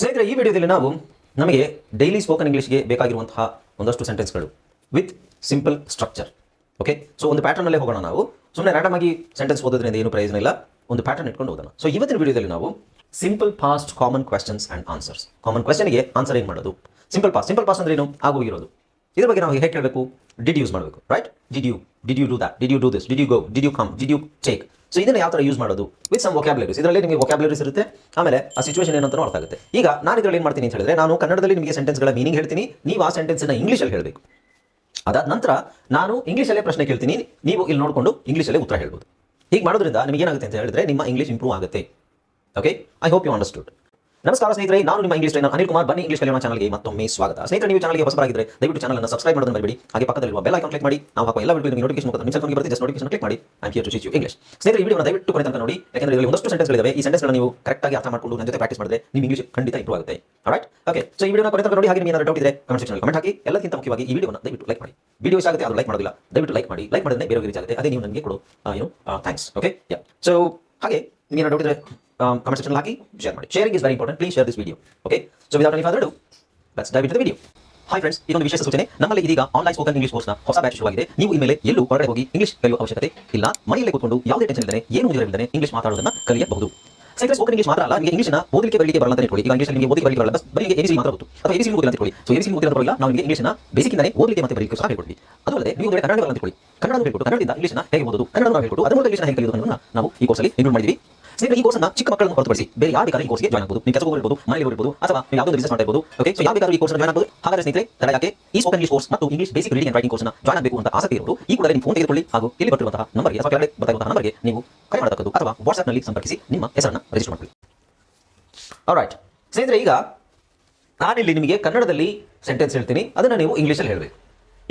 ಸ್ನೇಹಿತರೆ, ಈ ವಿಡಿಯೋದಲ್ಲಿ ನಾವು ನಮಗೆ ಡೈಲಿ ಸ್ಪೋಕನ್ ಇಂಗ್ಲೀಷ್ಗೆ ಬೇಕಾಗಿರುವಂತಹ ಒಂದಷ್ಟು ಸೆಂಟೆನ್ಸ್ಗಳು with simple structure okay so ಒಂದು ಪ್ಯಾಟರ್ನಲ್ಲೇ ಹೋಗೋಣ ನಾವು. ಸುಮ್ಮನೆ ರ್ಯಾಂಡಮ್ ಆಗಿ ಸೆಂಟೆನ್ಸ್ ಓದೋದ್ರಿಂದ ಏನು ಪ್ರಯೋಜನ ಇಲ್ಲ. ಒಂದು ಪ್ಯಾಟರ್ನ್ ಇಟ್ಕೊಂಡು ಓದೋಣ. ಸೊ ಇವತ್ತಿನ ವಿಡಿಯೋದಲ್ಲಿ ನಾವು simple past common questions and answers common ಕ್ವೆಶನ್ಗೆ answer ಏನು ಮಾಡೋದು? ಸಿಂಪಲ್ ಪಾಸ್ಟ್ ಸಿಂಪಲ್ ಪಾಸ್ಟ್ ಅಂದ್ರೆ ಏನು? ಆಗೋಗಿರೋದು ಇದ್ರ ಬಗ್ಗೆ ನಾವು ಹೇಗೆ ಕೇಳಬೇಕು? ಡಿಡ್ ಯೂಸ್ ಮಾಡಬೇಕು right did you did you do that did you do this did you go did you come did you take so ಇದನ್ನ ಯಾವ ತರ ಯೂಸ್ ಮಾಡೋದು? ವಿತ್ ಸಮ್ ವೊಕ್ಯಾಬ್ಲರೀಸ್ ಇದರಲ್ಲಿ ನಿಮಗೆ ವೊಕ್ಯಾಬ್ಲರೀಸ್ ಇರುತ್ತೆ. ಆಮೇಲೆ ಆ ಸಿಚುವೇಶನ್ ಏನಂತ ಅರ್ಥ ಆಗುತ್ತೆ ಈಗ ನಾನು ಇದರಲ್ಲಿ ಏನು ಮಾಡ್ತೀನಿ ಅಂತ ಹೇಳಿದ್ರೆ, ನಾನು ಕನ್ನಡದಲ್ಲಿ ನಿಮಗೆ ಸೆಂಟೆನ್ಸ್ಗಳ ಮೀನಿಂಗ್ ಹೇಳ್ತೀನಿ. ನೀವು ಆ ಸೆಂಟೆನ್ಸ್ನ ಇಂಗ್ಲೀಷಲ್ಲಿ ಹೇಳಬೇಕು. ಅದಾದ ನಂತರ ನಾನು ಇಂಗ್ಲೀಷಲ್ಲೇ ಪ್ರಶ್ನೆ ಕೇಳ್ತೀನಿ. ನೀವು ಇಲ್ಲಿ ನೋಡಿಕೊಂಡು ಇಂಗ್ಲೀಷಲ್ಲೇ ಉತ್ತರ ಹೇಳ್ಬೋದು. ಹೀಗೆ ಮಾಡೋದ್ರಿಂದ ನಿಮಗೆ ಏನಾಗುತ್ತೆ ಅಂತ ಹೇಳಿದ್ರೆ ನಿಮ್ಮ ಇಂಗ್ಲೀಷ್ ಇಂಪ್ರೂವ್ ಆಗುತ್ತೆ. Okay I hope you understood ನಮಸ್ಕಾರ ಸ್ನೇಹಿತರೆ, ನಾನು ನಿಮ್ಮ ಇಂಗ್ಲಿಷ್ ಟ್ರೈನರ್ ಅನಿಲ್ ಕುಮಾರ್. ಬನ್ನಿ ಇಂಗ್ಲಿಷ್ ಕಲಿಯೋಣ ಚಾನಲ್ಗೆ ಮತ್ತೊಮ್ಮೆ ಸ್ವಾಗತ. ಸ್ನೇಹಿತರೆ, ನೀವು ಚಾನಲ್ಗೆ ಹೊಸಬರಾಗಿದ್ದರೆ ದಯವಿಟ್ಟು ಚಾನಲ್ ಅನ್ನು ಸಬ್ಸ್ಕ್ರೈಬ್ ಮಾಡೋದನ್ನು ಮರಿಬೇಡಿ. ಹಾಗೆ ಪಕ್ಕದಲ್ಲಿರುವ ಬೆಲ್ ಐಕಾನ್ ಕ್ಲಿಕ್ ಮಾಡಿ. ನಾವು ಹಾಕುವ ಎಲ್ಲ ವಿಡಿಯೋ ನೋಟಿಫಿಕೇಶನ್ ಮುಖಾಂತರ ನಿಮ್ಮ ಫೋನ್ಗೆ ಬರುತ್ತೆ. ಜಸ್ಟ್ ನೋಟಿಫಿಕೇಶನ್ ಕ್ಲಿಕ್ ಮಾಡಿ. I here to teach you English ಸ್ನೇಹಿತರೆ, ಈ ದಯವಿಟ್ಟು ಕೊನೆ ತನಕ ನೋಡಿ. ಯಾಕಂದ್ರೆ ಇದರಲ್ಲಿ ಒಂದಷ್ಟು ಸೆಂಟೆನ್ಸ್ಗಳಿವೆ ಈ ಸೆಂಟೆನ್ಸ್ಗಳನ್ನ ನೀವು ಕರೆಕ್ಟಾಗಿ ಅರ್ಥ ಮಾಡಿಕೊಂಡು ನನ್ನ ಜೊತೆ ಪ್ರಾಕ್ಟೀಸ್ ಮಾಡಿದ್ರೆ ನಿಮ್ಮ ಇಂಗ್ಲಿಷ್ ಖಂಡಿತ ಇಂಪ್ರೂವ್ ಆಗುತ್ತೆ. ರೈಟ್ ಓಕೆ ಸೊ ಈ ವಿಡಿಯೋನ ಕೊನೆ ತನಕ ನೋಡಿ. ಹಾಗೆ ಏನಾದರೂ ಡೌಟ್ ಇದ್ರೆ ಕಮೆಂಟ್ ಸೆಕ್ಷನ್ ಕಮೆಂಟ್ ಹಾಕಿ. ಎಲ್ಲಕ್ಕಿಂತ ಮುಖ್ಯವಾಗಿ ಈ ವಿಡಿಯೋನ ದಯವಿಟ್ಟು ಲೈಕ್ ಮಾಡಿ. ವಿಡಿಯೋ ಇಷ್ಟ ಆಗುತ್ತೆ ಅದು ಲೈಕ್ ಮಾಡೋದಿಲ್ಲ. ದಯವಿಟ್ಟು ಲೈಕ್ ಮಾಡಿ. ಲೈಕ್ ಮಾಡಿದ್ರೆ ಬೇರೆ ರೀಚ್ ಆಗುತ್ತೆ ಅದೇ ನೀವು ನನಗೆ ಕೊಡು ಏನು ಥ್ಯಾಂಕ್ಸ್ ಓಕೆ ಯಾ ಸೊ ಹಾಗೆ, ನಿಮಗೆ ಡೌಟ್ ಇದ್ರೆ ಕಮೆಂಟ್ ಸೆಕ್ಷನ್ ಹಾಕಿ ಶೇರ್ ಮಾಡಿ sharing is very important please share this video okay so without any further do let's dive into the video hi friends ಇದೊಂದು ವಿಶೇಷ ಸೂಚನೆ. ನಮ್ಮಲ್ಲಿ ಇದೀಗ ಆನ್ಲೈನ್ ಸ್ಪೋಕನ್ ಇಂಗ್ಲಿಷ್ ಕೋರ್ಸ್ನ ಹೊಸ ಬ್ಯಾಚ್ ಶುರುವಾಗಿದೆ ನೀವು ಇನ್ಮೇಲೆ ಎಲ್ಲೂ ಹೊರಗಡೆ ಹೋಗಿ ಇಂಗ್ಲಿಷ್ ಕಲಿಯುವ ಅವಶ್ಯಕತೆ ಇಲ್ಲ. ಮನೆಯಲ್ಲೇ ಕೂತ್ಕೊಂಡು ಯಾವುದೇ ಟೆನ್ಷನ್ ಇಲ್ಲದೆ ಏನು ಮುಗಿದಿರಲಿಲ್ಲದೆ ಇಂಗ್ಲಿಷ್ ಮಾತಾಡೋದನ್ನ ಕಲಿಯಬಹುದು. ಸೈಕಲ್ ಸ್ಪೋಕನ್ ಇಂಗ್ಲಿಷ್ ಮಾತ್ರ ಅಲ್ಲ, ನಿಮಗೆ ಇಂಗ್ಲಿಷ್ನ ಓದಲಿಕ್ಕೆ ಬರಲಿಕ್ಕೆ ಬರಲ್ಲ ಅಂತ ಇಟ್ಕೊಳ್ಳಿ ಈಗ ಇಂಗ್ಲಿಷ್ ನಿಮಗೆ ಓದಲಿಕ್ಕೆ ಬರಲಿಕ್ಕೆ ಬರಲ್ಲ ಬರೀ ಎಬಿಸಿ ಮಾತ್ರ ಗೊತ್ತು. ಅಥವಾ ಎಬಿಸಿ ಓದಿಲ್ಲ ಅಂತ ಇಟ್ಕೊಳ್ಳಿ ಸೊ ಎಬಿಸಿ ಓದಿಲ್ಲ ಬರಲ್ಲ, ನಾವು ನಿಮಗೆ ಓದಲಿಕ್ಕೆ ಮತ್ತೆ ಬರಲಿಕ್ಕೆ ಸಹ ಹೇಳ್ಕೊಡ್ತೀವಿ. ಅದು ನೀವು ಕನ್ನಡ ಬರಲ್ಲ ಅಂತ ಕನ್ನಡ ಕನ್ನಡದಿಂದ ಹೇಗೆ ಓದೋದು ಕನ್ನಡ ಹೇಳ್ಕೊಟ್ಟು, ಅದರ ಮೂಲಕ ಹೇಗೆ ನಾವು ಈ ಕೋರ್ಸಲ್ಲಿ ಇನ್ಕ್ಲೂಡ್ ಮಾಡಿದ್ದೀವಿ ಸ್ನೇಹಿತರೆ, ಈ ಕೋರ್ಸ್ನ ಚಿಕ್ಕ ಮಕ್ಕಳನ್ನು ಹೊರತುಪಡಿಸಿ ಬೇರೆ ಯಾರು ಬೇಕಾದ್ರೆ ಈ ಕೋರ್ಸ್ಗೆ ಜಾಯ್ನ್ ಆಗಬಹುದು ನೀವು ಕೆಲಸ ಹೋಗಿರಬಹುದು ಮನೆಯಲ್ಲಿ ಇರಬಹುದು ಅಥವಾ ನೀವು ಯಾವುದೋ ಬಿಸಿನೆಸ್ ಮಾಡ್ತಾ ಇರಬಹುದು ಓಕೆ ಸೊ ಯಾವ ಬೇಕಾದ್ರೂ ಈ ಕೋರ್ಸ್ ಜಾಯ್ನ್ ಆಗಬಹುದು ಹಾಗಾದ್ರೆ ಸ್ನೇಹಿತರೆ, ತಡ ಯಾಕೆ? ಈ ಸ್ಪೋಕನ್ ಇಂಗ್ಲಿಷ್ ಕೋರ್ಸ್ ಮತ್ತು English basic reading and writing ಕೋರ್ಸ್ನ ಜಾಯ್ನ್ ಆಗಬೇಕು ಅಂತ ಆಸಕ್ತಿ ಇರೋರು, ಈ ಕೂಡಲೇ ನಿಮ್ಮ ಫೋನ್ ತೆಗೆದುಕೊಳ್ಳಿ ಹಾಗೂ ಇಲ್ಲಿ ಬರ್ತಿರುವಂತಹ ನಂಬರ್ಗೆ ಅಥವಾ ಕೆಳಗಡೆ ಬರ್ತಾ ಇರುವಂತಹ ನಂಬರ್ಗೆ ನೀವು ಕರೆ ಮಾಡತಕ್ಕದ್ದು ಅಥವಾ ವಾಟ್ಸ್ಆಪ್ನಲ್ಲಿ ಸಂಪರ್ಕಿಸಿ ನಿಮ್ಮ ಹೆಸರನ್ನು ರಿಜಿಸ್ಟರ್ ಮಾಡಿಕೊಳ್ಳಿ. ಸ್ನೇಹಿತರೆ, ಈಗ ನಾನಿಲ್ಲಿ ನಿಮಗೆ ಕನ್ನಡದಲ್ಲಿ ಸೆಂಟೆನ್ಸ್ ಹೇಳ್ತೀನಿ. ಅದನ್ನು ನೀವು ಇಂಗ್ಲೀಷಲ್ಲಿ ಹೇಳಬೇಕು.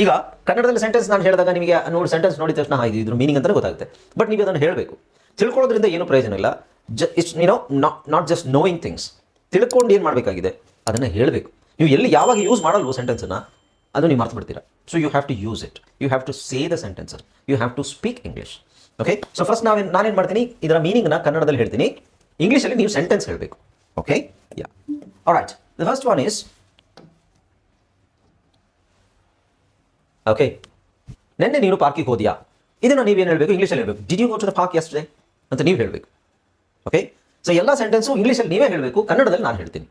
ಈಗ ಕನ್ನಡದಲ್ಲಿ ಸೆಂಟೆನ್ಸ್ ನಾನು ಹೇಳಿದಾಗ ನಿಮಗೆ ನೋಡಿ ಸೆಂಟೆನ್ಸ್ ನೋಡಿದ ತಕ್ಷಣ ಇದ್ರ ಮೀನಿಂಗ್ ಅಂತಲೇ ಗೊತ್ತಾಗುತ್ತೆ. ಬಟ್ ನೀವು ಅದನ್ನು ಹೇಳಬೇಕು. ತಿಳ್ಕೊಳ್ಳೋದ್ರಿಂದ ಏನು ಪ್ರಯೋಜನ ಇಲ್ಲ. ಜ it's no not not just knowing things ತಿಳ್ಕೊಂಡು ಏನು ಮಾಡಬೇಕಾಗಿದೆ? ಅದನ್ನು ಹೇಳಬೇಕು. ನೀವು ಎಲ್ಲಿ ಯಾವಾಗ ಯೂಸ್ ಮಾಡಲ್ವ ಸೆಂಟೆನ್ಸನ್ನು ಅದು ನೀವು ಮರ್ತು ಬಿಡ್ತೀರಾ so you have to use it you have to say the sentences you have to speak English okay so first ನಾವೇನು, ನಾನೇನು ಮಾಡ್ತೀನಿ? ಇದರ ಮೀನಿಂಗ್ನ ಕನ್ನಡದಲ್ಲಿ ಹೇಳ್ತೀನಿ. ಇಂಗ್ಲೀಷಲ್ಲಿ ನೀವು ಸೆಂಟೆನ್ಸ್ ಹೇಳಬೇಕು. Okay ya right the first one is okay ನಿನ್ನೆ ನೀನು ಪಾರ್ಕಿಗೆ ಹೋದ್ಯಾ? ಇದನ್ನು ನೀವೇನು ಹೇಳಬೇಕು? ಇಂಗ್ಲೀಷಲ್ಲಿ ಹೇಳಬೇಕು. Did you go to the park yesterday ಅಂತ ನೀವು ಹೇಳಬೇಕು. ಓಕೆ ಸೊ ಎಲ್ಲ ಸೆಂಟೆನ್ಸು ಇಂಗ್ಲೀಷಲ್ಲಿ ನೀವೇ ಹೇಳಬೇಕು. ಕನ್ನಡದಲ್ಲಿ ನಾನು ಹೇಳ್ತೀನಿ.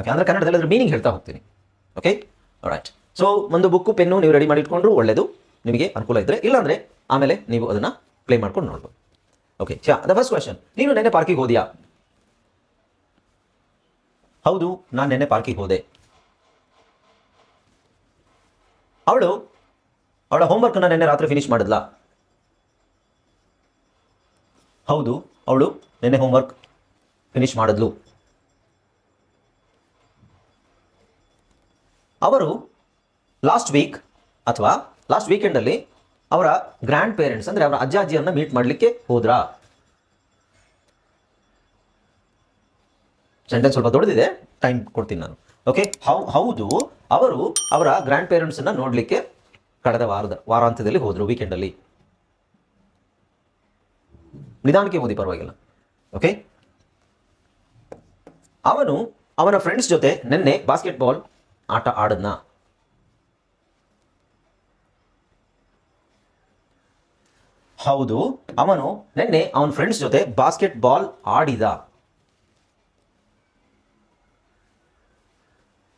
ಓಕೆ ಅಂದರೆ ಕನ್ನಡದಲ್ಲಿ ಅದರ ಮೀನಿಂಗ್ ಹೇಳ್ತಾ ಹೋಗ್ತೀನಿ. ಓಕೆ ರೈಟ್ ಸೊ ಒಂದು ಬುಕ್ಕು ಪೆನ್ನು ನೀವು ರೆಡಿ ಮಾಡಿ ಇಟ್ಕೊಂಡ್ರು ಒಳ್ಳೆಯದು ನಿಮಗೆ ಅನುಕೂಲ ಇದ್ದರೆ ಇಲ್ಲಾಂದರೆ ಆಮೇಲೆ ನೀವು ಅದನ್ನು ಪ್ಲೇ ಮಾಡ್ಕೊಂಡು ನೋಡ್ಬೋದು. ಓಕೆ ಚಾ ಅದ ಫಸ್ಟ್ ಕ್ವೆಶನ್ ನೀನು ನೆನ್ನೆ ಪಾರ್ಕಿಗೆ ಹೋದ್ಯಾ? ಹೌದು, ನಾನು ನೆನ್ನೆ ಪಾರ್ಕಿಗೆ ಹೋದೆ. ಅವಳು, ಅವಳ ಹೋಮ್ವರ್ಕ್ನ ನೆನ್ನೆ ರಾತ್ರಿ ಫಿನಿಶ್ ಮಾಡಿದ್ಲಾ? ಹೌದು, ಅವಳು ನಿನ್ನೆ ಹೋಮ್ವರ್ಕ್ ಫಿನಿಶ್ ಮಾಡಿದ್ಲು. ಅವರು ಲಾಸ್ಟ್ ವೀಕ್ ಅಥವಾ ಲಾಸ್ಟ್ ವೀಕೆಂಡಲ್ಲಿ ಅವರ ಗ್ರ್ಯಾಂಡ್ ಪೇರೆಂಟ್ಸ್ ಅಂದರೆ ಅವರ ಅಜ್ಜ, ಅಜ್ಜಿಯನ್ನು ಮೀಟ್ ಮಾಡಲಿಕ್ಕೆ ಹೋದ್ರಾ? ಸೆಂಟೆನ್ಸ್ ಸ್ವಲ್ಪ ದೊಡ್ಡದಿದೆ ಟೈಮ್ ಕೊಡ್ತೀನಿ ನಾನು. ಓಕೆ ಹೌ, ಹೌದು, ಅವರು ಅವರ ಗ್ರ್ಯಾಂಡ್ ಪೇರೆಂಟ್ಸನ್ನು ನೋಡಲಿಕ್ಕೆ ಕಳೆದ ವಾರದ, ವಾರಾಂತ್ಯದಲ್ಲಿ ಹೋದರು ವೀಕೆಂಡಲ್ಲಿ ನಿಧಾನಕ್ಕೆ ಓದಿ ಪರವಾಗಿಲ್ಲ. ಓಕೆ ಅವನು ಅವನ ಫ್ರೆಂಡ್ಸ್ ಜೊತೆ ನಿನ್ನೆ ಬಾಸ್ಕೆಟ್ಬಾಲ್ ಆಟ ಆಡದ್ನ. ಹೌದು, ಅವನು ನಿನ್ನೆ ಅವನ ಫ್ರೆಂಡ್ಸ್ ಜೊತೆ ಬಾಸ್ಕೆಟ್ ಬಾಲ್ ಆಡಿದ.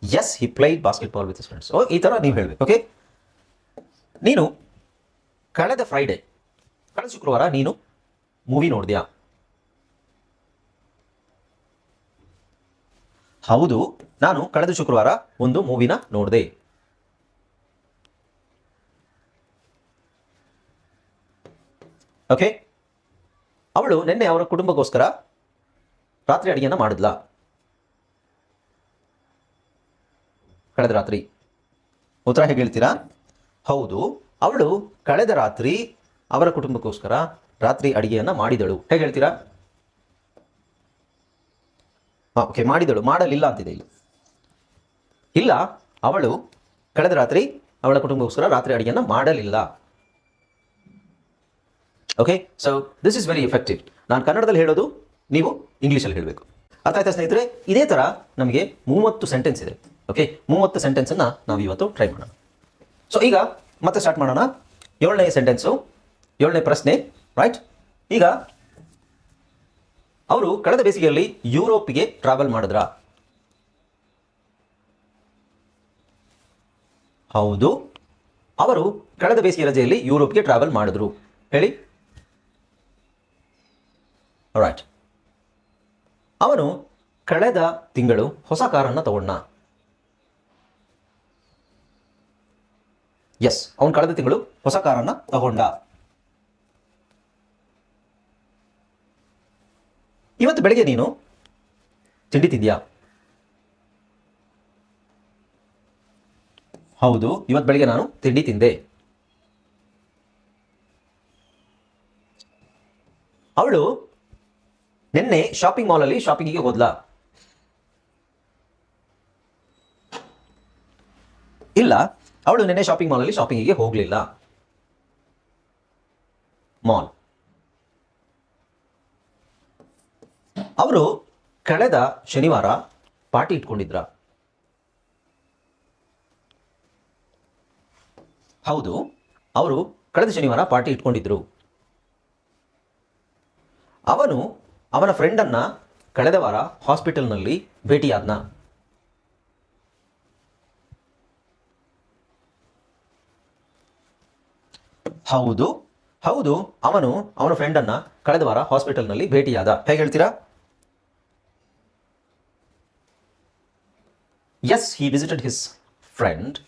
Yes he played basketball with friends oh ಈ ತರ ನೀವು ಹೇಳಬೇಕು ಓಕೆ ನೀನು, ಕಳೆದ ಫ್ರೈಡೆ ಕಳೆದ ಶುಕ್ರವಾರ ನೀನು ಮೂವಿ ನೋಡಿದ್ಯಾ? ಹೌದು, ನಾನು ಕಳೆದ ಶುಕ್ರವಾರ ಒಂದು ಮೂವಿನ ನೋಡಿದೆ. ಓಕೆ ಅವಳು ನಿನ್ನೆ ಅವರ ಕುಟುಂಬಕ್ಕೋಸ್ಕರ ರಾತ್ರಿ ಅಡಿಗೆನ ಮಾಡಿದ್ಲ. ಕಳೆದ ರಾತ್ರಿ. ಉತ್ತರ ಹೇಗೆ ಹೇಳ್ತೀರಾ? ಹೌದು, ಅವಳು ಕಳೆದ ರಾತ್ರಿ ಅವರ ಕುಟುಂಬಕ್ಕೋಸ್ಕರ ರಾತ್ರಿ ಅಡಿಗೆಯನ್ನು ಮಾಡಿದಳು. ಹೇಗೆ ಹೇಳ್ತೀರಾ? ಓಕೆ ಮಾಡಿದಳು. ಮಾಡಲಿಲ್ಲ ಅಂತಿದೆ ಇಲ್ಲಿ. ಇಲ್ಲ, ಅವಳು ಕಳೆದ ರಾತ್ರಿ ಅವಳ ಕುಟುಂಬಕ್ಕೋಸ್ಕರ ರಾತ್ರಿ ಅಡಿಗೆಯನ್ನು ಮಾಡಲಿಲ್ಲ. Okay so this is very effective ನಾನು ಕನ್ನಡದಲ್ಲಿ ಹೇಳೋದು ನೀವು ಇಂಗ್ಲೀಷಲ್ಲಿ ಹೇಳಬೇಕು. ಅರ್ಥ ಆಯ್ತಾ ಸ್ನೇಹಿತರೆ? ಇದೇ ಥರ ನಮಗೆ ಮೂವತ್ತು ಸೆಂಟೆನ್ಸ್ ಇದೆ. ಓಕೆ ಮೂವತ್ತು ಸೆಂಟೆನ್ಸನ್ನು ನಾವು ಇವತ್ತು ಟ್ರೈ ಮಾಡೋಣ. ಸೊ ಈಗ ಮತ್ತೆ ಸ್ಟಾರ್ಟ್ ಮಾಡೋಣ. ಏಳನೇ ಸೆಂಟೆನ್ಸು ಏಳನೇ ಪ್ರಶ್ನೆ ರೈಟ್ ಈಗ, ಅವರು ಕಳೆದ ಬೇಸಿಗೆಯಲ್ಲಿ ಯುರೋಪಿಗೆ ಟ್ರಾವೆಲ್ ಮಾಡಿದ್ರ? ಹೌದು. ಅವರು ಕಳೆದ ಬೇಸಿಗೆ ರಜೆಯಲ್ಲಿ ಯುರೋಪ್ಗೆ ಟ್ರಾವೆಲ್ ಮಾಡಿದ್ರು. ಹೇಳಿ. ರೈಟ್ ಅವನು ಕಳೆದ ತಿಂಗಳು ಹೊಸ ಕಾರನ್ನ ತಗೊಂಡ. ಎಸ್ ಅವನು ಕಳೆದ ತಿಂಗಳು ಹೊಸ ಕಾರನ್ನು ತಗೊಂಡ. ಇವತ್ತು ಬೆಳಗ್ಗೆ ನೀನು ತಿಂಡಿ ತಿಂದ್ಯಾ? ಹೌದು, ಇವತ್ತು ಬೆಳಗ್ಗೆ ನಾನು ತಿಂಡಿ ತಿಂದೆ. ಅವಳು ನಿನ್ನೆ ಶಾಪಿಂಗ್ ಮಾಲಲ್ಲಿ ಶಾಪಿಂಗಿಗೆ ಹೋದ್ಲಾ? ಇಲ್ಲ, ಅವಳು ನಿನ್ನೆ ಶಾಪಿಂಗ್ ಮಾಲಲ್ಲಿ ಶಾಪಿಂಗಿಗೆ ಹೋಗಲಿಲ್ಲ. ಮಾಲ್ ಅವರು ಕಳೆದ ಶನಿವಾರ ಪಾರ್ಟಿ ಇಟ್ಕೊಂಡಿದ್ರ. ಹೌದು, ಅವರು ಕಳೆದ ಶನಿವಾರ ಪಾರ್ಟಿ ಇಟ್ಕೊಂಡಿದ್ರು. ಅವನು ಅವನ ಫ್ರೆಂಡನ್ನ ಕಳೆದ ವಾರ ಹಾಸ್ಪಿಟಲ್ನಲ್ಲಿ ಭೇಟಿಯಾದ್ನ. ಹೌದು ಹೌದು, ಅವನು ಅವನ ಫ್ರೆಂಡನ್ನ ಕಳೆದ ವಾರ ಹಾಸ್ಪಿಟಲ್ನಲ್ಲಿ ಭೇಟಿಯಾದ. ಹೇಗೆ ಹೇಳ್ತೀರಾ? Yes he visited his friend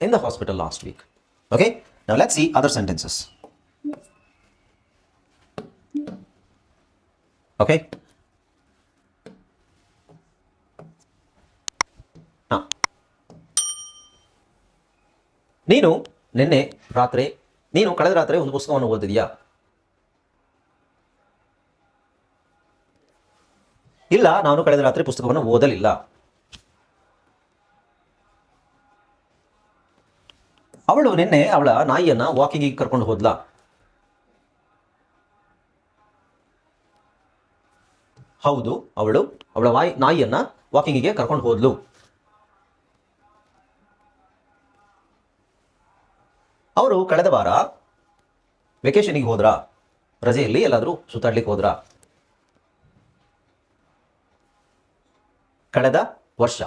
in the hospital last week okay now let's see other sentences okay. ನೀನು ನಿನ್ನೆ ರಾತ್ರಿ ನೀನು ಕಳೆದ ರಾತ್ರಿ ಒಂದು ಪುಸ್ತಕವನ್ನು ಓದಿದೆಯಾ ಇಲ್ಲ ನಾನು ಕಳೆದ ರಾತ್ರಿ ಪುಸ್ತಕವನ್ನು ಓದಲಿಲ್ಲ ಅವಳು ನಿನ್ನೆ ಅವಳ ನಾಯಿಯನ್ನ ವಾಕಿಂಗಿಗೆ ಕರ್ಕೊಂಡು ಹೋದ್ಲಾ. ಹೌದು, ಅವಳು ಅವಳ ವಾಯ್, ನಾಯಿಯನ್ನ ವಾಕಿಂಗಿಗೆ ಕರ್ಕೊಂಡು ಹೋದ್ಲು. ಅವರು ಕಳೆದ ವಾರ ವೆಕೇಶನಿಗೆ ಹೋದ್ರಾ? ರಜೆಯಲ್ಲಿ ಎಲ್ಲಾದರೂ ಸುತ್ತಾಡ್ಲಿಕ್ಕೆ ಹೋದ್ರಾ? ಕಳೆದ ವರ್ಷ.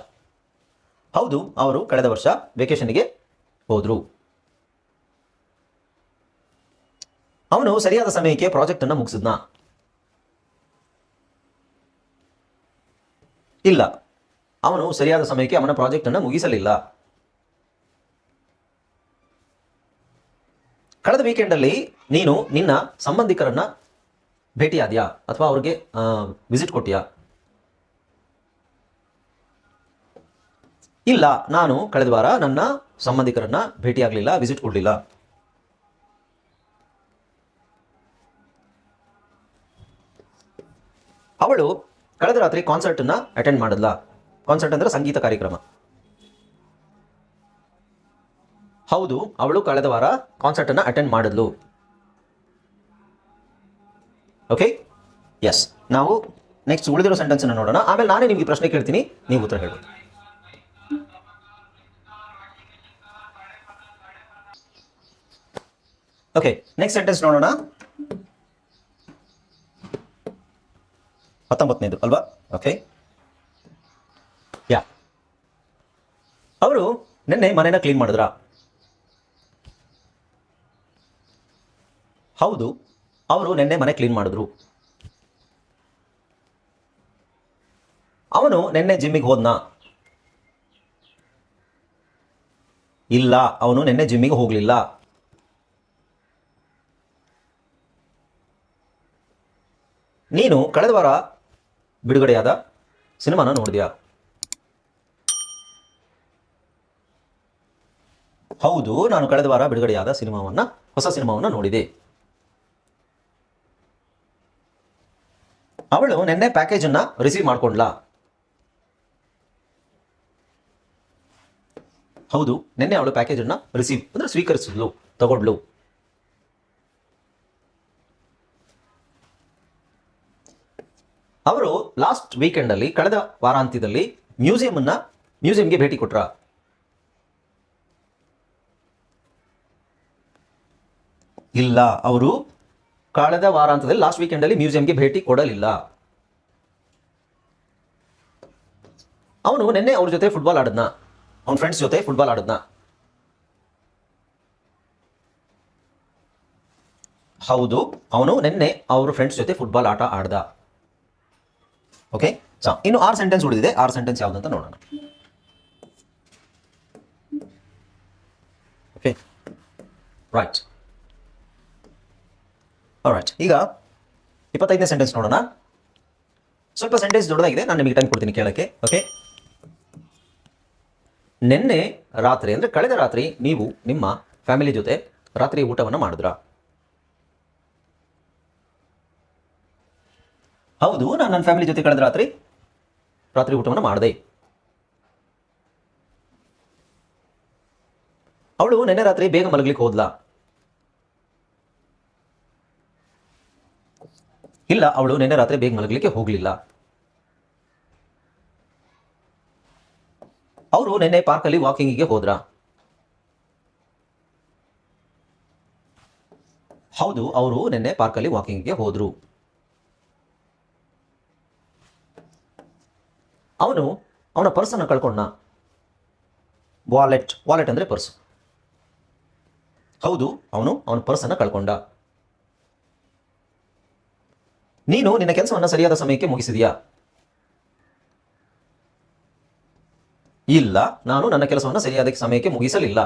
ಹೌದು, ಅವರು ಕಳೆದ ವರ್ಷ ವೆಕೇಶನ್ಗೆ ಹೋದ್ರು. ಅವನು ಸರಿಯಾದ ಸಮಯಕ್ಕೆ ಪ್ರಾಜೆಕ್ಟ್ ಅನ್ನು ಮುಗಿಸಿದ್ನಾ. ಇಲ್ಲ, ಅವನು ಸರಿಯಾದ ಸಮಯಕ್ಕೆ ಅವನ ಪ್ರಾಜೆಕ್ಟ್ ಅನ್ನು ಮುಗಿಸಲಿಲ್ಲ. ಕಳೆದ ವೀಕೆಂಡ್ ಅಲ್ಲಿ ನೀನು ನಿನ್ನ ಸಂಬಂಧಿಕರನ್ನ ಭೇಟಿಯಾದ್ಯಾ? ಅಥವಾ ಅವ್ರಿಗೆ ವಿಸಿಟ್ ಕೊಟ್ಟಿಯಾ? ಇಲ್ಲ, ನಾನು ಕಳೆದ ವಾರ ನನ್ನ ಸಂಬಂಧಿಕರನ್ನ ಭೇಟಿಯಾಗಲಿಲ್ಲ ವಿಸಿಟ್ ಕೊಡಲಿಲ್ಲ. ಅವಳು ಕಳೆದ ರಾತ್ರಿ ಕಾನ್ಸರ್ಟ್ ಅನ್ನ ಅಟೆಂಡ್ ಮಾಡಿದ್ಲ. ಕಾನ್ಸರ್ಟ್ ಅಂದ್ರೆ ಸಂಗೀತ ಕಾರ್ಯಕ್ರಮ. ಹೌದು, ಅವಳು ಕಳೆದ ವಾರ ಕಾನ್ಸರ್ಟ್ ಅನ್ನ ಅಟೆಂಡ್ ಮಾಡಿದ್ಲು. ಓಕೆ ಎಸ್ ನಾವು ನೆಕ್ಸ್ಟ್ ಉಳಿದಿರೋ ಸೆಂಟೆನ್ಸ್ ನೋಡೋಣ. ಆಮೇಲೆ ನಾನೇ ನಿಮಗೆ ಪ್ರಶ್ನೆ ಕೇಳ್ತೀನಿ, ನೀವು ಉತ್ತರ ಹೇಳ್ಬೋದು ಓಕೆ ನೆಕ್ಸ್ಟ್ ಸೆಂಟೆನ್ಸ್ ನೋಡೋಣ. ಹತ್ತೊಂಬತ್ತನೇದು, ಅಲ್ವಾ? ಓಕೆ ಯಾ ಅವರು ನಿನ್ನೆ ಮನೇನ ಕ್ಲೀನ್ ಮಾಡಿದ್ರಾ? ಹೌದು, ಅವರು ನಿನ್ನೆ ಮನೆ ಕ್ಲೀನ್ ಮಾಡಿದ್ರು. ಅವನು ನಿನ್ನೆ ಜಿಮ್ಮಿಗೆ ಹೋದ್ನಾ? ಇಲ್ಲ, ಅವನು ನಿನ್ನೆ ಜಿಮ್ಮಿಗೆ ಹೋಗಲಿಲ್ಲ. ನೀನು ಕಳೆದ ವಾರ ಬಿಡುಗಡೆಯಾದ ಸಿನಿಮಾನ ನೋಡಿದ್ಯಾ? ಹೌದು, ನಾನು ಕಳೆದ ವಾರ ಬಿಡುಗಡೆಯಾದ ಸಿನಿಮಾವನ್ನ, ಹೊಸ ಸಿನಿಮಾವನ್ನ ನೋಡಿದೆ. ಅವಳು ನಿನ್ನೆ ಪ್ಯಾಕೇಜ್ ಅನ್ನ ರಿಸೀವ್ ಮಾಡ್ಕೊಂಡ್ಲಾ? ಹೌದು, ನಿನ್ನೆ ಅವಳು ಪ್ಯಾಕೇಜ್ ಅನ್ನ ರಿಸೀವ್, ಅಂದ್ರೆ ಸ್ವೀಕರಿಸಿದ್ಲು, ತಗೊಂಡ್ಲು. ಅವರು ಲಾಸ್ಟ್ ವೀಕೆಂಡಲ್ಲಿ ಕಳೆದ ವಾರಾಂತ್ಯದಲ್ಲಿ ಮ್ಯೂಸಿಯಂನ ಮ್ಯೂಸಿಯಂಗೆ ಭೇಟಿ ಕೊಟ್ರ. ಇಲ್ಲ, ಅವರು ಕಳೆದ ವಾರಾಂತ್ಯದಲ್ಲಿ ಲಾಸ್ಟ್ ವೀಕೆಂಡಲ್ಲಿ ಮ್ಯೂಸಿಯಂಗೆ ಭೇಟಿ ಕೊಡಲಿಲ್ಲ. ಅವನು ನಿನ್ನೆ ಅವ್ರ ಜೊತೆ ಫುಟ್ಬಾಲ್ ಆಡದ್ನ. ಅವನ ಫ್ರೆಂಡ್ಸ್ ಜೊತೆ ಫುಟ್ಬಾಲ್ ಆಡದ್ನ. ಹೌದು, ಅವನು ನಿನ್ನೆ ಅವ್ರ ಫ್ರೆಂಡ್ಸ್ ಜೊತೆ ಫುಟ್ಬಾಲ್ ಆಟ ಆಡ್ದ. ಓಕೆ ಸೊ ಇನ್ನು ಆರ್ ಸೆಂಟೆನ್ಸ್ ಉಳಿದಿದೆ. ಆರ್ ಸೆಂಟೆನ್ಸ್ ಯಾವುದಂತ ನೋಡೋಣ. ಓಕೆ ರೈಟ್ ರೈಟ್ ಈಗ ಇಪ್ಪತ್ತೈದನೇ ಸೆಂಟೆನ್ಸ್ ನೋಡೋಣ. ಸ್ವಲ್ಪ ಸೆಂಟೆನ್ಸ್ ದೊಡ್ಡದಾಗಿದೆ. ನಾನು ನಿಮಗೆ ಟೈಮ್ ಕೊಡ್ತೀನಿ ಕೇಳಕ್ಕೆ. ಓಕೆ ನಿನ್ನೆ ರಾತ್ರಿ, ಅಂದರೆ ಕಳೆದ ರಾತ್ರಿ ನೀವು ನಿಮ್ಮ ಫ್ಯಾಮಿಲಿ ಜೊತೆ ರಾತ್ರಿ ಊಟವನ್ನು ಮಾಡಿದ್ರಾ? ಹೌದು, ನಾನು ನನ್ನ ಫ್ಯಾಮಿಲಿ ಜೊತೆ ಕಳೆದ ರಾತ್ರಿ ರಾತ್ರಿ ಊಟವನ್ನು ಮಾಡಿದೆ. ಅವಳು ನೆನ್ನೆ ರಾತ್ರಿ ಬೇಗ ಮಲಗ್ಲಿಕ್ಕೆ ಹೋದ್ಲಾ. ಇಲ್ಲ, ಅವಳು ನೆನ್ನೆ ರಾತ್ರಿ ಬೇಗ ಮಲಗಲಿಕ್ಕೆ ಹೋಗಲಿಲ್ಲ. ಅವರು ನಿನ್ನೆ ಪಾರ್ಕಲ್ಲಿ ವಾಕಿಂಗಿಗೆ ಹೋದ್ರ? ಹೌದು, ಅವರು ನಿನ್ನೆ ಪಾರ್ಕಲ್ಲಿ ವಾಕಿಂಗಿಗೆ ಹೋದ್ರು. ಅವನು ಅವನ ಪರ್ಸನ್ನು ಕಳ್ಕೊಂಡ ವಾಲೆಟ್ ವಾಲೆಟ್ ಅಂದರೆ ಪರ್ಸ್ ಹೌದು, ಅವನು ಅವನ ಪರ್ಸನ್ನು ಕಳ್ಕೊಂಡ. ನೀನು ನಿನ್ನ ಕೆಲಸವನ್ನು ಸರಿಯಾದ ಸಮಯಕ್ಕೆ ಮುಗಿಸಿದೆಯಾ. ಇಲ್ಲ, ನಾನು ನನ್ನ ಕೆಲಸವನ್ನು ಸರಿಯಾದ ಸಮಯಕ್ಕೆ ಮುಗಿಸಲಿಲ್ಲ.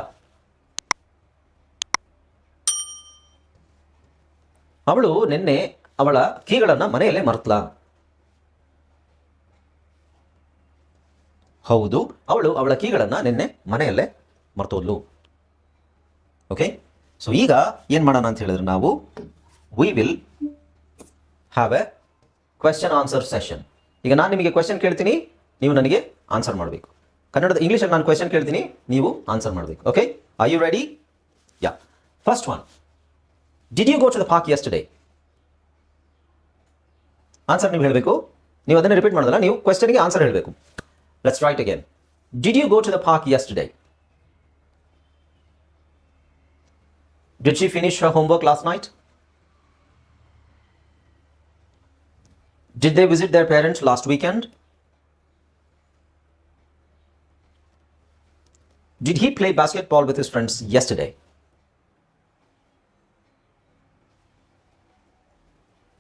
ಅವಳು ನಿನ್ನೆ ಅವಳ ಕೀಗಳನ್ನು ಮನೆಯಲ್ಲೇ ಮರ್ತಲ. ಹೌದು, ಅವಳು ಅವಳ ಕೀಗಳನ್ನು ನಿನ್ನೆ ಮನೆಯಲ್ಲೇ ಮರ್ತೋದ್ಲು. ಓಕೆ ಸೊ ಈಗ ಏನು ಮಾಡೋಣ ಅಂತ ಹೇಳಿದ್ರೆ ನಾವು we will have a question answer session ಈಗ ನಾನು ನಿಮಗೆ ಕ್ವೆಶನ್ ಕೇಳ್ತೀನಿ, ನೀವು ನನಗೆ ಆನ್ಸರ್ ಮಾಡಬೇಕು. ಕನ್ನಡದ ಇಂಗ್ಲೀಷಲ್ಲಿ ನಾನು ಕ್ವೆಶನ್ ಕೇಳ್ತೀನಿ, ನೀವು ಆನ್ಸರ್ ಮಾಡಬೇಕು. Okay I you ready ya first one did you go to the park yesterday answer ನೀವು ಹೇಳಬೇಕು. ನೀವು ಅದನ್ನು ರಿಪೀಟ್ ಮಾಡೋದಲ್ಲ ನೀವು ಕ್ವೆಶನ್ಗೆ ಆನ್ಸರ್ ಹೇಳಬೇಕು. Let's try it again. Did you go to the park yesterday? Did she finish her homework last night? Did they visit their parents last weekend? Did he play basketball with his friends yesterday?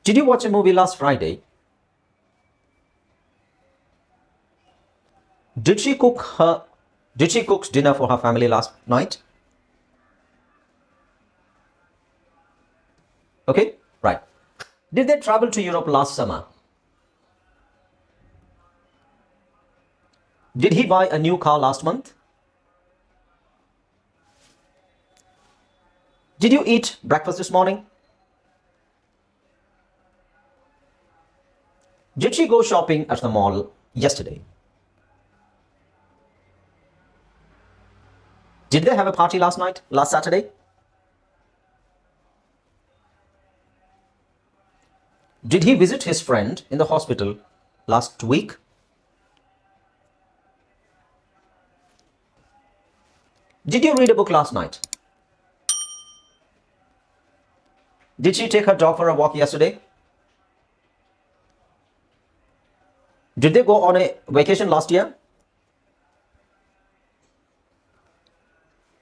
Did you watch a movie last Friday? Did she cook her did she cook dinner for her family last night? Okay, right. Did they travel to Europe last summer? Did he buy a new car last month? Did you eat breakfast this morning? Did she go shopping at the mall yesterday? Did they have a party last night, last Saturday? Did he visit his friend in the hospital last week? Did you read a book last night? Did she take her dog for a walk yesterday? Did they go on a vacation last year?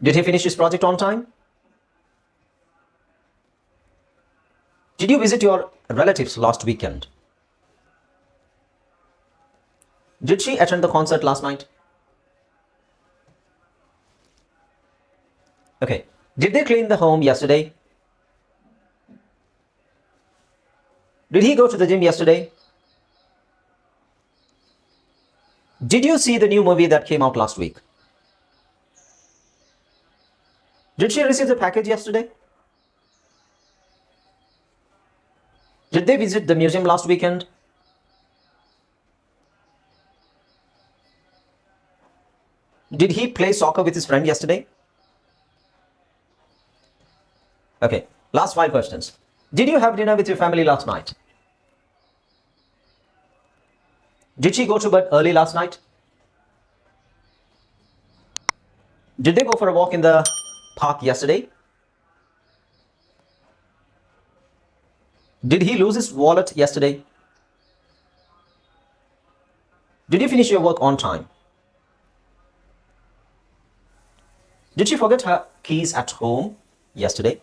Did he finish his project on time? Did you visit your relatives last weekend? Did she attend the concert last night? Okay. Did they clean the home yesterday? Did he go to the gym yesterday? Did you see the new movie that came out last week? Did she receive the package yesterday? Did they visit the museum last weekend? Did he play soccer with his friend yesterday? Okay, last five questions. Did you have dinner with your family last night? Did she go to bed early last night? Did they go for a walk in the park yesterday? Did he lose his wallet yesterday? Did you finish your work on time? Did she forget her keys at home yesterday?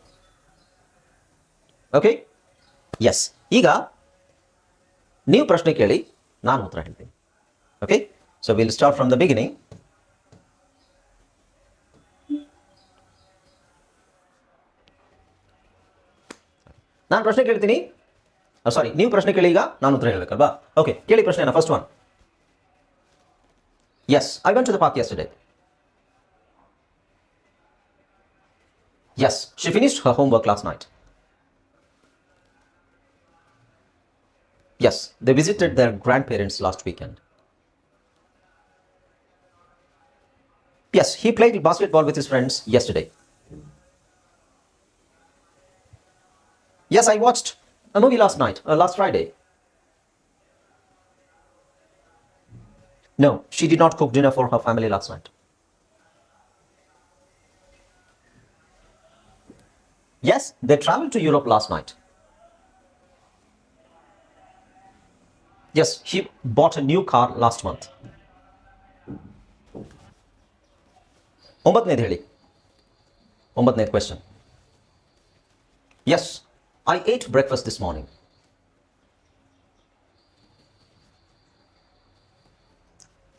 Okay yes ಈಗ ನೀವು ಪ್ರಶ್ನೆ ಕೇಳಿ ನಾನು ಉತ್ತರ ಹೇಳ್ತೀನಿ okay so will start from the beginning ನಾನು ಪ್ರಶ್ನೆ ಕೇಳ್ತೀನಿ ಸಾರಿ ನೀವು ಪ್ರಶ್ನೆ ಕೇಳಿ ಈಗ ನಾನು ಉತ್ತರ ಹೇಳಬೇಕಲ್ವಾ ಓಕೆ ಕೇಳಿ ಪ್ರಶ್ನೆನ first one yes I went to the park yesterday yes she finished her homework last night Yes, they visited their grandparents last weekend. Yes, he played basketball with his friends yesterday. Yes, I watched a movie last night, uh, last Friday. No, she did not cook dinner for her family last night. Yes, they traveled to Europe last night. Yes, he bought a new car last month. ಒಂಬತ್ತನೇದು ಹೇಳಿ ಒಂಬತ್ತನೇದು question S I ate breakfast this morning.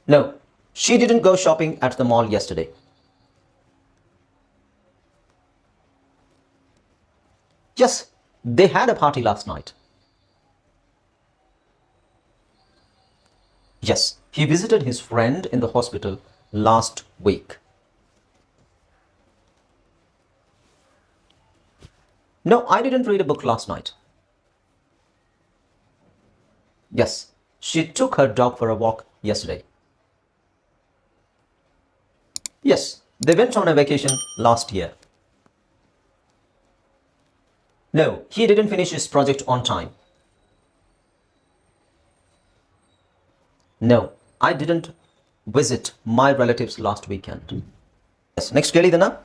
No, she didn't go shopping at the mall yesterday. Yes, they had a party last night. Yes, he visited his friend in the hospital last week. No, I didn't read a book last night. Yes, she took her dog for a walk yesterday. Yes, they went on a vacation last year. No, he didn't finish his project on time. No, I didn't visit my relatives last weekend. Yes, next, Kelly Dana.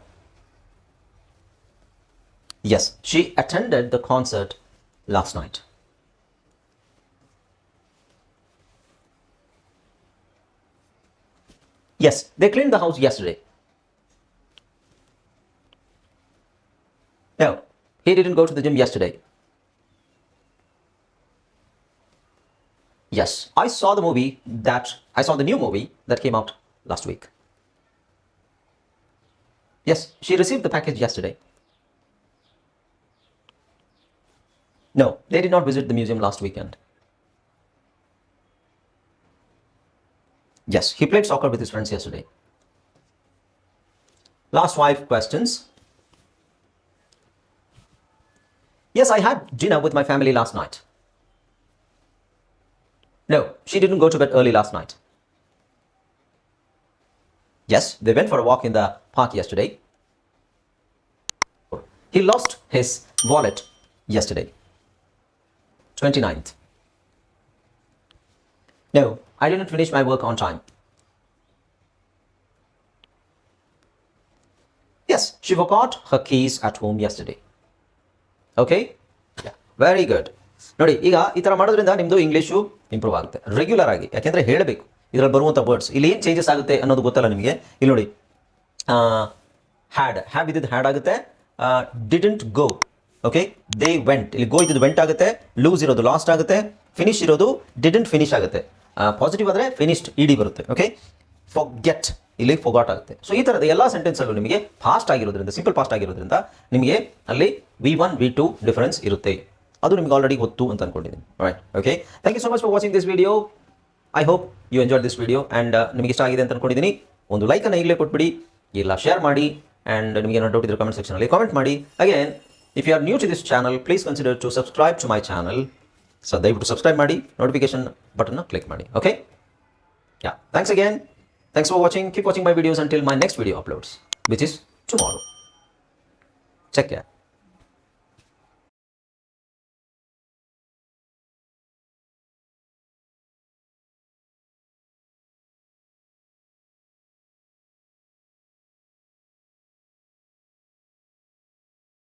Yes, she attended the concert last night. Yes, they cleaned the house yesterday. No, he didn't go to the gym yesterday. Yes, I saw the movie that I saw the new movie that came out last week. Yes, she received the package yesterday. No, they did not visit the museum last weekend. Yes, he played soccer with his friends yesterday. Last five questions. Yes, I had dinner with my family last night. No, she didn't go to bed early last night. Yes, they went for a walk in the park yesterday. He lost his wallet yesterday. 29th. No, I didn't finish my work on time. Yes, she forgot her keys at home yesterday. Okay very good ನೋಡಿ ಈಗ ಈ ಥರ ಮಾಡೋದ್ರಿಂದ ನಿಮ್ಮದು English improve ಆಗುತ್ತೆ. Regular ಆಗಿ ಯಾಕೆಂದರೆ ಹೇಳಬೇಕು. ಇದರಲ್ಲಿ ಬರುವಂಥ ವರ್ಡ್ಸ್ ಇಲ್ಲಿ ಏನು ಚೇಂಜಸ್ ಆಗುತ್ತೆ ಅನ್ನೋದು ಗೊತ್ತಲ್ಲ ನಿಮಗೆ? ಇಲ್ಲಿ ನೋಡಿ. ಹ್ಯಾಡ್ ಹ್ಯಾವ್ ಇದ್ದಿದ್ದು ಹ್ಯಾಡ್ ಆಗುತ್ತೆ. Didn't go okay they went ಇಲ್ಲಿ ಗೋ ಇದ್ದು ವೆಂಟ್ ಆಗುತ್ತೆ. ಲೂಸ್ ಇರೋದು ಲಾಸ್ಟ್ ಆಗುತ್ತೆ. ಫಿನಿಶ್ ಇರೋದು ಡಿಡೆಂಟ್ ಫಿನಿಶ್ ಆಗುತ್ತೆ. ಪಾಸಿಟಿವ್ ಆದರೆ ಫಿನಿಶ್ಡ್ ಇಡಿ ಬರುತ್ತೆ. ಓಕೆ ಫಾರ್ ಗೆಟ್ ಇಲ್ಲಿ ಫೊಗಾಟ್ ಆಗುತ್ತೆ. ಸೊ ಈ ಥರದ ಎಲ್ಲ ಸೆಂಟೆನ್ಸಲ್ಲೂ ನಿಮಗೆ ಫಾಸ್ಟ್ ಆಗಿರೋದ್ರಿಂದ ಸಿಂಪಲ್ ಫಾಸ್ಟ್ ಆಗಿರೋದ್ರಿಂದ ನಿಮಗೆ ಅಲ್ಲಿ V one V two difference ಇರುತ್ತೆ. ಅದು ನಿಮಗೆ ಆಲ್ರೆಡಿ ಗೊತ್ತು ಅಂತ ಅನ್ಕೊಂಡಿದ್ದೀನಿ. Right okay thank you so much for watching this video I hope you enjoy this video and ನಿಮಗೆ ಇಷ್ಟ ಆಗಿದೆ ಅಂತ ಅನ್ಕೊಂಡಿದ್ದೀನಿ. ಒಂದು ಲೈಕನ್ನು ಈಗಲೇ ಕೊಟ್ಬಿಡಿ. ಇಲ್ಲ ಶೇರ್ ಮಾಡಿ ಆ್ಯಂಡ್ ನಿಮಗೆ ಏನೋ ಡೌಟ್ ಇದ್ರೆ ಕಮೆಂಟ್ ಸೆಕ್ಷನಲ್ಲಿ ಕಾಮೆಂಟ್ ಮಾಡಿ. Again if you are new to this channel please consider to subscribe to my channel so ದಯವಿಟ್ಟು ಸಬ್ಸ್ಕ್ರೈಬ್ ಮಾಡಿ ನೋಟಿಫಿಕೇಶನ್ ಬಟನ್ನ ಕ್ಲಿಕ್ ಮಾಡಿ okay Yeah. Thanks again. Thanks for watching. Keep watching my videos until my next video uploads, which is tomorrow. Check care.